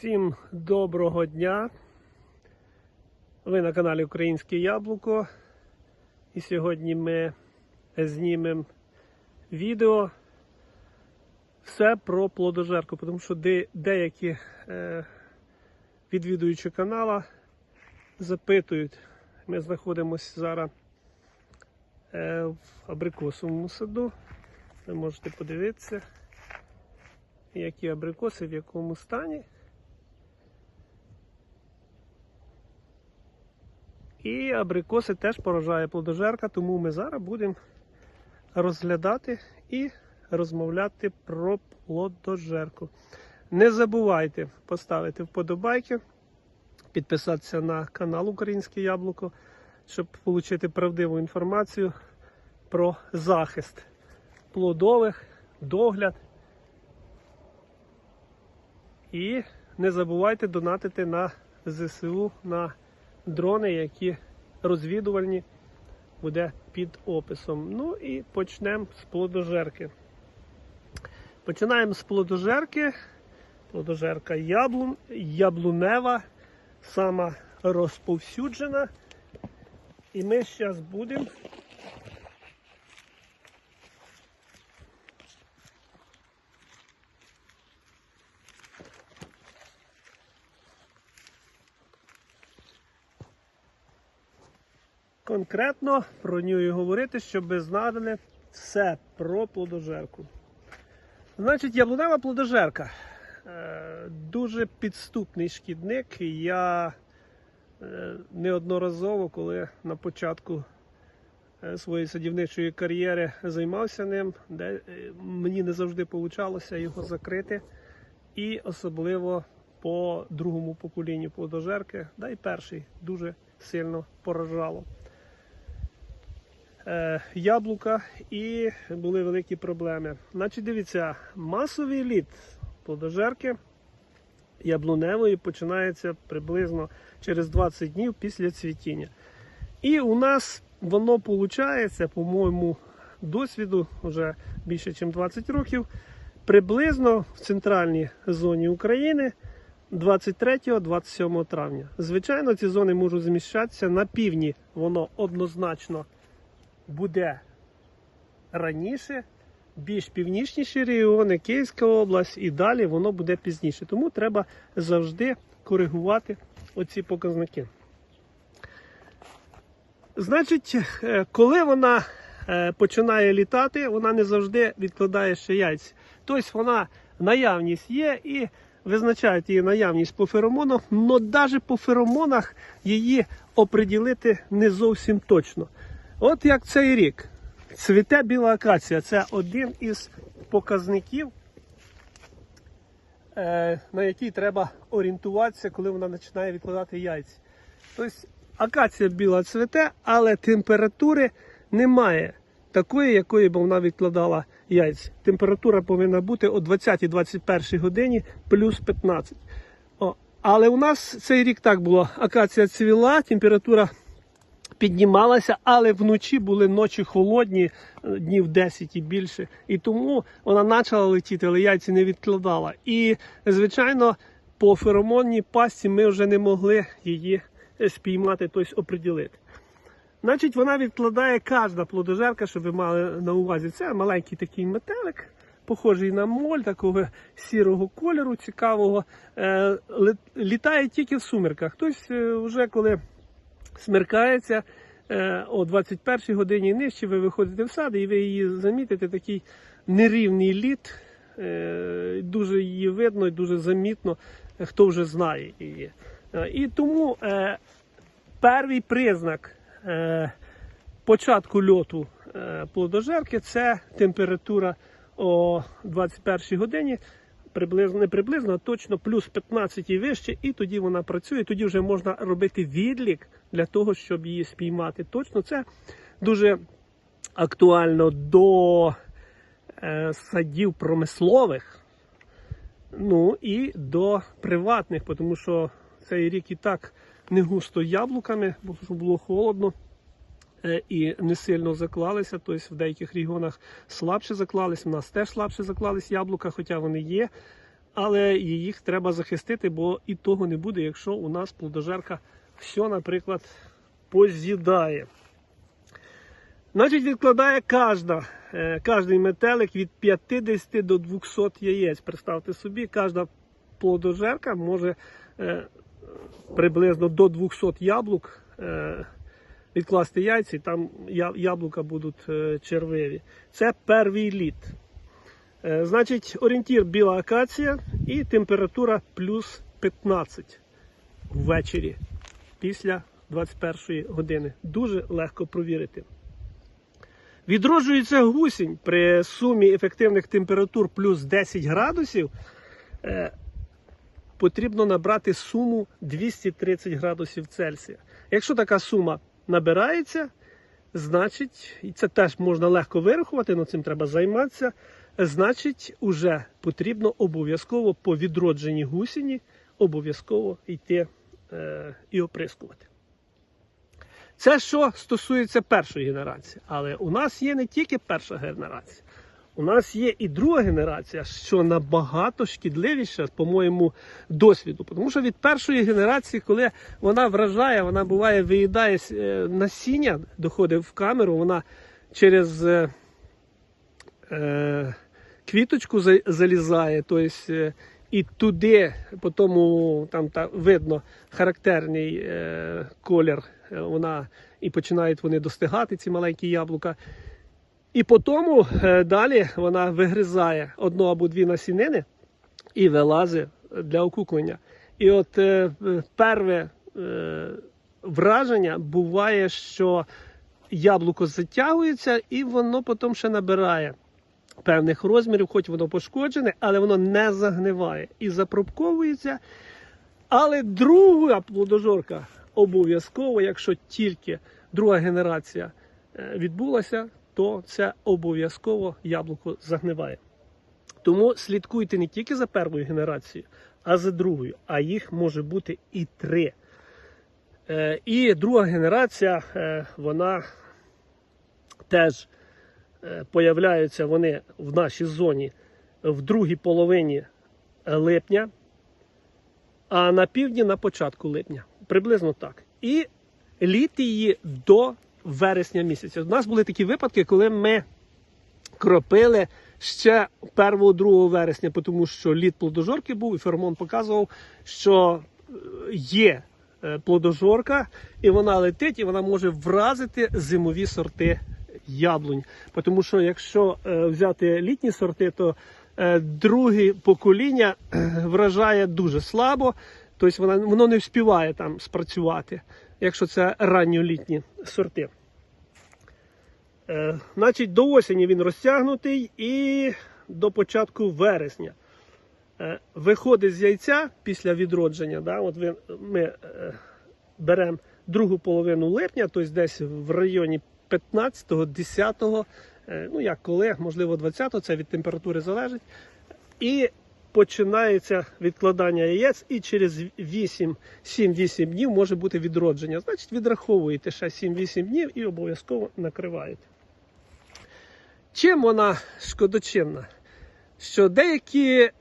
Всім доброго дня. Ви на каналі Українське Яблуко. І сьогодні ми знімемо відео все про плодожерку, тому що де, деякі е, відвідуючі канала запитують. Ми знаходимося зараз е, в абрикосовому саду. Ви можете подивитися які абрикоси в якому стані. І абрикоси теж поражає плодожерка, тому ми зараз будемо розглядати і розмовляти про плодожерку. Не забувайте поставити вподобайки, підписатися на канал Українське Яблуко, щоб отримати правдиву інформацію про захист плодових, догляд. І не забувайте донатити на ЗСУ на дрони, які розвідувальні буде під описом. Ну і почнемо з плодожерки. Починаємо з плодожерки. Плодожерка яблун, яблунева, сама розповсюджена. І ми зараз будемо конкретно про нього і говорити, щоб ви знали все про плодожерку. Значить, яблунева плодожерка. Е, Дуже підступний шкідник. Я е, неодноразово, коли на початку е, своєї садівничої кар'єри займався ним, де мені не завжди вийшло його закрити. І особливо по другому поколінню плодожерки, да й перший дуже сильно поражало яблука і були великі проблеми. Значить, дивіться, масовий літ плодожерки яблуневої починається приблизно через 20 днів після цвітіння. І у нас воно виходить, по-моєму, досвіду вже більше, ніж 20 років, приблизно в центральній зоні України 23-27 травня. Звичайно, ці зони можуть зміщатися на півдні, воно однозначно буде раніше, більш північніші регіони, Київська область і далі воно буде пізніше. Тому треба завжди коригувати оці показники. Значить, е, коли вона е, починає літати, вона не завжди відкладає ще яйця. Тобто вона наявність є і визначають її наявність по феромонах, але навіть по феромонах її оприділити не зовсім точно. От як цей рік. Цвіте біла акація. Це один із показників, е, на який треба орієнтуватися, коли вона починає відкладати яйця. Тобто акація біла цвіте, але температури немає такої, якої б вона відкладала яйця. Температура повинна бути о 20-21 годині плюс 15. О, але у нас цей рік так було. Акація цвіла, температура піднімалася, але вночі були ночі холодні, е, днів 10 і більше. І тому вона почала летіти, але яйця не відкладала. І, звичайно, по феромонній пасті ми вже не могли її спіймати, тобто оприділити. Значить, вона відкладає кожна плодожерка, щоб ви мали на увазі. Це маленький такий метелик, похожий на моль, такого сірого кольору, цікавого. Е, літає тільки в сумерках. Тобто, е, вже коли смеркається е, о 21 годині нижче, ви виходите в сад і ви її замітите, такий нерівний лід. Е, дуже її видно і дуже замітно, хто вже знає її. Е, і тому перший признак початку льоту плодожерки це температура о 21 годині приблизно не приблизно, а точно плюс 15 і вище, і тоді вона працює. Тоді вже можна робити відлік для того, щоб її спіймати. Точно це дуже актуально до е, садів промислових. Ну і до приватних, тому що цей рік і так не густо яблуками, бо було холодно. Е, і не сильно заклалися, тобто в деяких регіонах слабше заклались, у нас теж слабше заклались яблука, хоча вони є. але їх треба захистити, бо і того не буде, якщо у нас плодожерка все, наприклад, поз'їдає. Значить, відкладає кожна, е, кожний метелик від 50 до 200 яєць. Представте собі, кожна плодожерка може е, приблизно до 200 яблук відкласти яйця, і там яблука будуть е, червиві. Це перший літ. Е, Значить, орієнтір біла акація і температура плюс 15 ввечері після 21 години. Дуже легко провірити. Відроджується гусінь при сумі ефективних температур плюс 10 градусів. Е, потрібно набрати суму 230 градусів Цельсія. Якщо така сума набирається, значить, і це теж можна легко вирахувати, але цим треба займатися. Значить, уже потрібно обов'язково по відродженні гусіні обов'язково йти е, і оприскувати. Це що стосується першої генерації. Але у нас є не тільки перша генерація, у нас є і друга генерація, що набагато шкідливіша, по моєму досвіду. Тому що від першої генерації, коли вона вражає, вона буває, виїдає е, насіння, доходить в камеру, вона через е, е, квіточку залізає, тобто, е, і туди, по тому там та, видно характерний е, колір, е, вона і починають вони достигати, ці маленькі яблука. І по тому е, далі вона вигризає одну або дві насінини і вилазить для окуклення. І от е, перше е, враження буває, що яблуко затягується і воно потім ще набирає певних розмірів, хоч воно пошкоджене, але воно не загниває і запробковується. Але друга плодожорка обов'язково, якщо тільки друга генерація е, відбулася, то це обов'язково яблуко загниває. Тому слідкуйте не тільки за першою генерацією, а за другою. А їх може бути і три. Е, І друга генерація, е, вона теж е, вони в нашій зоні в другій половині липня, а на півдні на початку липня. Приблизно так. І літи її до вересня місяця. У нас були такі випадки, коли ми кропили ще 1-2 вересня, тому що літ плодожорки був, і феромон показував, що е, є е, плодожорка, і вона летить, і вона може вразити зимові сорти яблунь. Тому що якщо е, взяти літні сорти, то друге покоління вражає дуже слабо, тобто воно не вспіває там спрацювати, якщо це ранньолітні сорти. Е, значить, до осені він розтягнутий і до початку вересня. Е, виходить з яйця після відродження. Да, от ви, ми е, беремо другу половину липня, тобто десь в районі 15-го, 10-го, е, ну як коли, можливо, 20-го, це від температури залежить. І починається відкладання яєць, і через 8, 7-8 днів може бути відродження. Значить, відраховуєте ще 7-8 днів і обов'язково накриваєте. Чим вона шкодочинна? Що деякі е,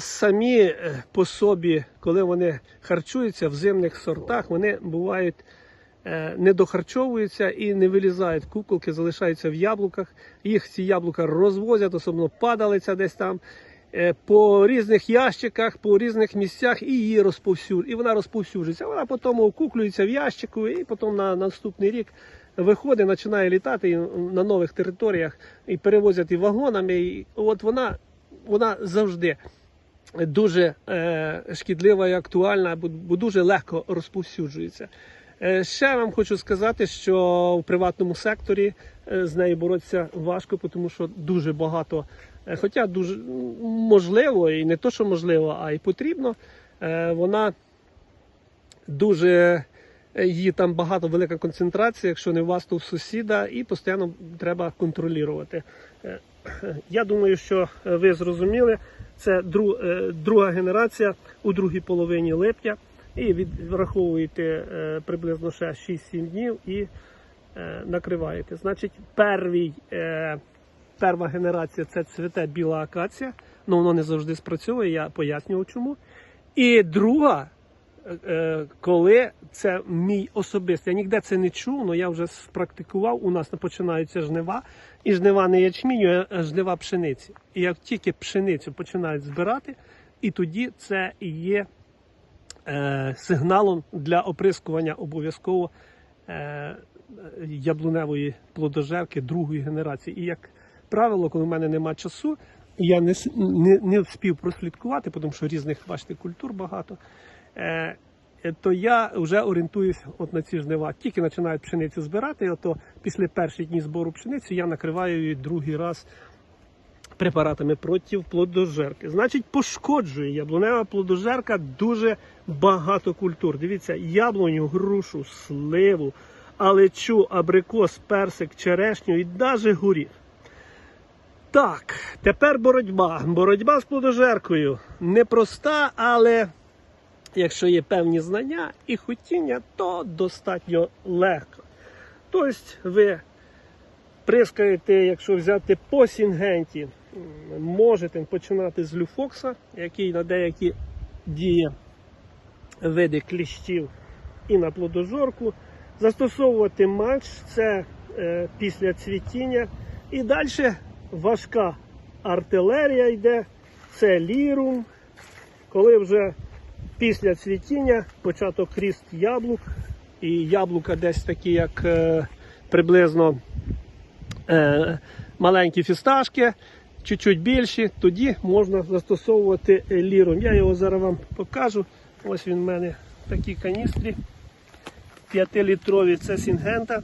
самі е, по собі, коли вони харчуються в зимних сортах, вони бувають е, не дохарчовуються і не вилізають куколки, залишаються в яблуках. Їх ці яблука розвозять, особливо падалиця десь там. По різних ящиках, по різних місцях і її розповсюджують. І вона розповсюджується. Вона потім окуклюється в ящику, і потім на наступний рік виходить, починає літати на нових територіях і перевозять і вагонами. І от вона, вона завжди дуже е, шкідлива і актуальна, бо, бо дуже легко розповсюджується. Е, ще вам хочу сказати, що в приватному секторі е, з нею боротися важко, тому що дуже багато, е, хоча дуже можливо, і не то, що можливо, а й потрібно. е, Вона дуже її там багато велика концентрація, якщо не у вас, то в сусіда, і постійно треба контролювати. Е, Я думаю, що е, ви зрозуміли. Це дру- е, друга генерація у другій половині липня. І відраховуєте е, приблизно ще 6-7 днів і е, накриваєте. Значить, первий, е, перша генерація це цвіте біла акація, але воно не завжди спрацьовує, я пояснював чому. І друга, е, коли це мій особистий, я ніде це не чув, але я вже спрактикував. У нас починаються жнива, і жнива не ячміню, а жнива пшениці. І як тільки пшеницю починають збирати, і тоді це є е, сигналом для оприскування обов'язково е, яблуневої плодожерки другої генерації. І як правило, коли в мене нема часу, я не, не, не вспів прослідкувати, тому що різних бачите, культур багато. Е, е, то я вже орієнтуюсь от на ці жнива. Тільки починають пшеницю збирати, ото після перших днів збору пшениці я накриваю її другий раз препаратами проти плодожерки. Значить, пошкоджує яблунева плодожерка дуже багато культур. Дивіться, яблуню, грушу, сливу, алечу, абрикос, персик, черешню і навіть горіх. Так, тепер боротьба. Боротьба з плодожеркою непроста, але якщо є певні знання і хотіння, то достатньо легко. Тобто ви прискаєте, якщо взяти по сінгенті, можете починати з люфокса, який на деякі діє види кліщів і на плодожорку. Застосовувати макс це е, після цвітіння. І далі важка артилерія йде, це лірум. Коли вже після цвітіння початок ріст яблук, і яблука десь такі, як е, приблизно е, маленькі фісташки, чуть-чуть більші, тоді можна застосовувати лірум. Я його зараз вам покажу. Ось він в мене в такій каністрі. 5-літрові це Сінгента.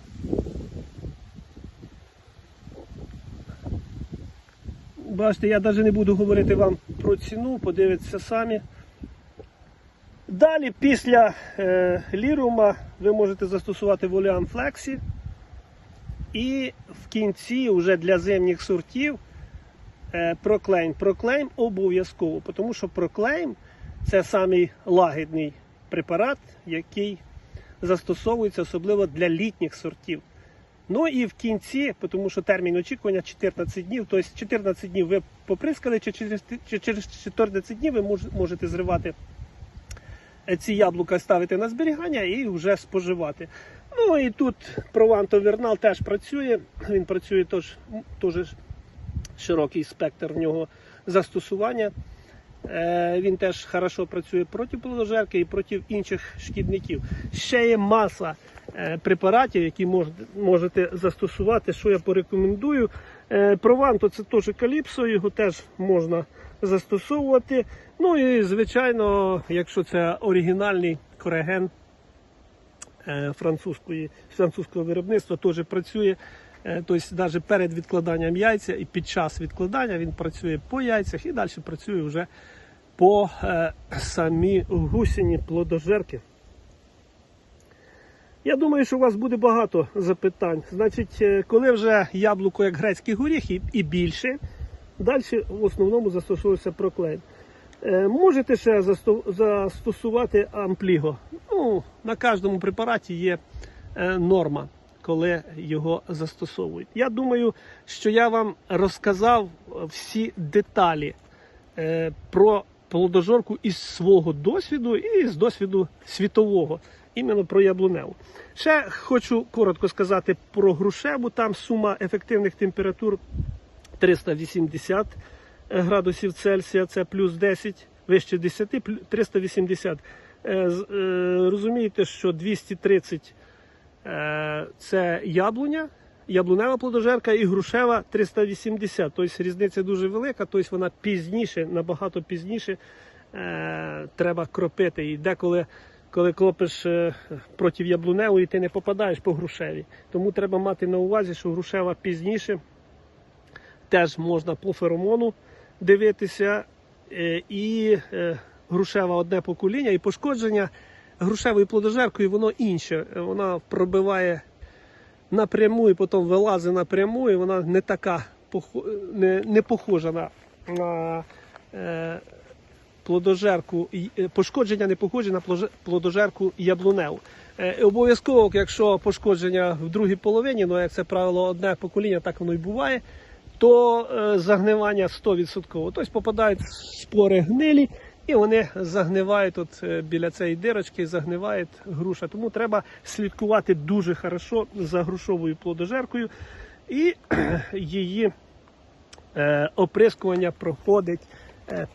Бачите, я навіть не буду говорити вам про ціну, подивіться самі. Далі, після е, лірума, ви можете застосувати воліан флексі. І в кінці, вже для зимніх сортів, е, проклейм. Проклейм обов'язково, тому що проклейм це самий лагідний препарат, який застосовується особливо для літніх сортів. Ну і в кінці, тому що термін очікування 14 днів, тобто 14 днів ви поприскали, чи через, чи через 14 днів ви можете зривати ці яблука, ставити на зберігання і вже споживати. Ну і тут Прованто Вернал теж працює. Він працює теж, теж широкий спектр в нього застосування. Е, Він теж хорошо працює проти плодожерки і проти інших шкідників. Ще є маса е, препаратів, які можете, застосувати, що я порекомендую. Е, це теж каліпсо, його теж можна застосовувати. Ну і звичайно, якщо це оригінальний кореген е, французької, французького виробництва, теж працює. Е, Тобто навіть перед відкладанням яйця і під час відкладання він працює по яйцях і далі працює вже по е, самій гусіні плодожерки. Я думаю, що у вас буде багато запитань. Значить, коли вже яблуко як грецький горіх і більше, далі в основному застосовується проклейм. Е, Можете ще застосувати ампліго. Ну, на кожному препараті є е, норма, коли його застосовують. Я думаю, що я вам розказав всі деталі е, про плодожорку із свого досвіду і з досвіду світового, іменно про яблуневу. Ще хочу коротко сказати про грушеву. Там сума ефективних температур 380 градусів Цельсія, це плюс 10, вище 10, 380. Е, е, Розумієте, що 230 е, це яблуня, яблунева плодожерка і грушева 380. Тобто різниця дуже велика, тобто вона пізніше, набагато пізніше е, треба кропити. І деколи, коли кропиш е, проти яблуневої, ти не попадаєш по грушеві. Тому треба мати на увазі, що грушева пізніше теж можна по феромону дивитися. Е, І е, грушева одне покоління, і пошкодження грушевою плодожеркою воно інше. Е, Вона пробиває напряму і потім вилазить напряму, і вона не така не, похожа на, плодожерку. Пошкодження не похоже на плодожерку яблуневу. Е, Обов'язково, якщо пошкодження в другій половині, ну як це правило, одне покоління, так воно і буває, то е, загнивання 100%. Тобто попадають спори гнилі, і вони загнивають от е, біля цієї дирочки, загниває груша. Тому треба слідкувати дуже хорошо за грушовою плодожеркою і її е, оприскування проходить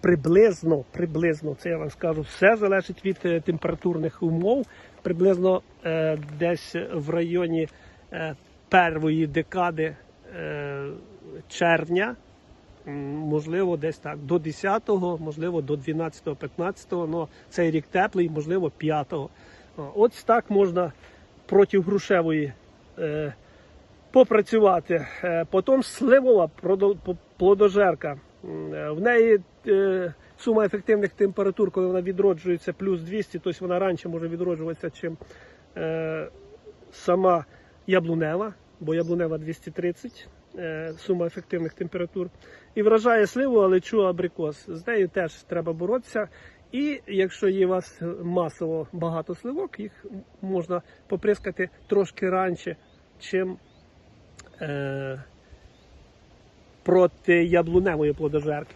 приблизно, приблизно, це я вам скажу, все залежить від температурних умов. Приблизно десь в районі першої декади червня, можливо, десь так, до 10-го, можливо, до 12-го, 15-го, ну цей рік теплий, можливо, 5-го. Ось так можна проти грушевої е, попрацювати. Е, Потім сливова плодожерка. Е, В неї е, сума ефективних температур, коли вона відроджується плюс 200, тобто вона раніше може відроджуватися, чим е, сама яблунева, бо яблунева 230, е, сума ефективних температур. І вражає сливу, алечу, абрикос. З нею теж треба боротися. І якщо є у вас масово багато сливок, їх можна поприскати трошки раніше, чим е, проти яблуневої плодожерки.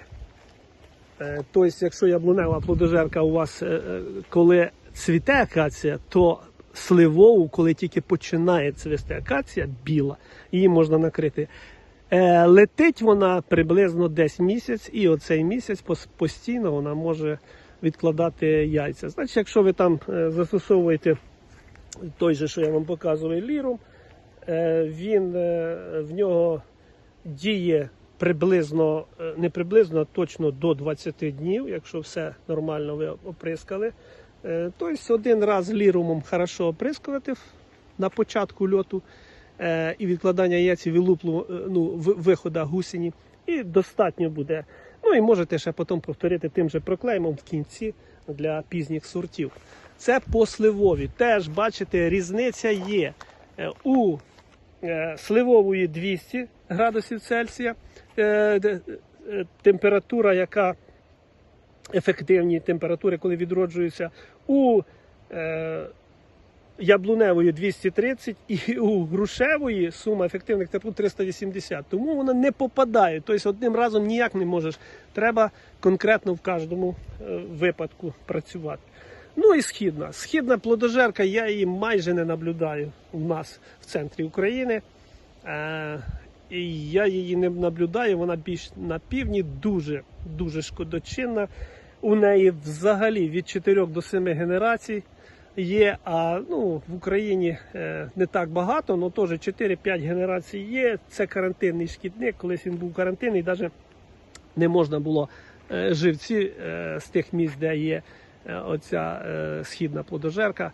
Е, Тобто, якщо яблунева плодожерка у вас, е, е, коли цвіте акація, то сливову, коли тільки починає цвісти акація, біла, її можна накрити. Е, Летить вона приблизно десь місяць, і оцей місяць постійно вона може відкладати яйця. Значить, якщо ви там е, застосовуєте той же, що я вам показував, лірум, е, він в нього діє приблизно, не приблизно, а точно до 20 днів, якщо все нормально ви оприскали. Е, Тобто один раз лірумом хорошо оприскувати на початку льоту е, і відкладання яйців і луплу, е, ну, виходу гусені, і достатньо буде. Ну і можете ще потім повторити тим же проклеймом в кінці для пізніх сортів. Це по сливові. Теж бачите, різниця є. У сливової 200 градусів Цельсія, температура, яка ефективні температури, коли відроджуються, у е, яблуневої 230 і у грушевої сума ефективних температур 380. Тому вона не попадає. Тобто одним разом ніяк не можеш. Треба конкретно в кожному е, випадку працювати. Ну і східна. Східна плодожерка, я її майже не наблюдаю у нас в центрі України. І я її не наблюдаю, вона більш на півдні, дуже, дуже шкодочинна. У неї взагалі від 4 до 7 генерацій є, а ну, в Україні е, не так багато, але теж 4-5 генерацій є. Це карантинний шкідник. Колись він був карантинний, навіть не можна було е, живці е, з тих місць, де є оця східна плодожерка,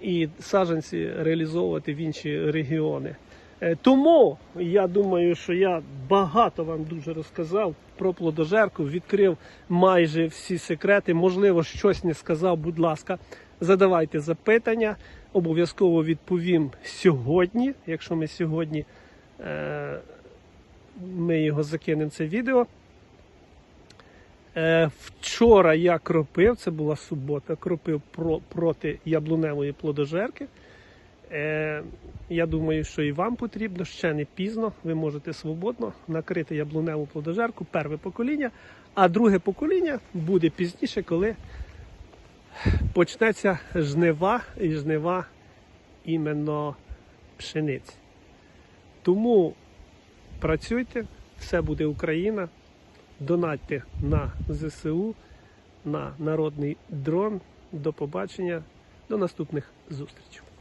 і саджанці реалізовувати в інші регіони. Е, Тому я думаю, що я багато вам дуже розказав про плодожерку, відкрив майже всі секрети. Можливо, щось не сказав, будь ласка, задавайте запитання. Обов'язково відповім сьогодні. Якщо ми сьогодні е, ми його закинемо це відео. Е, Вчора я кропив, це була субота, кропив про, проти яблуневої плодожерки. Е, я думаю, що і вам потрібно ще не пізно. Ви можете свободно накрити яблуневу плодожерку, перше покоління, а друге покоління буде пізніше, коли почнеться жнива і жнива іменно пшениці. Тому працюйте, все буде Україна. Донатьте на ЗСУ, на народний дрон. До побачення, до наступних зустрічей.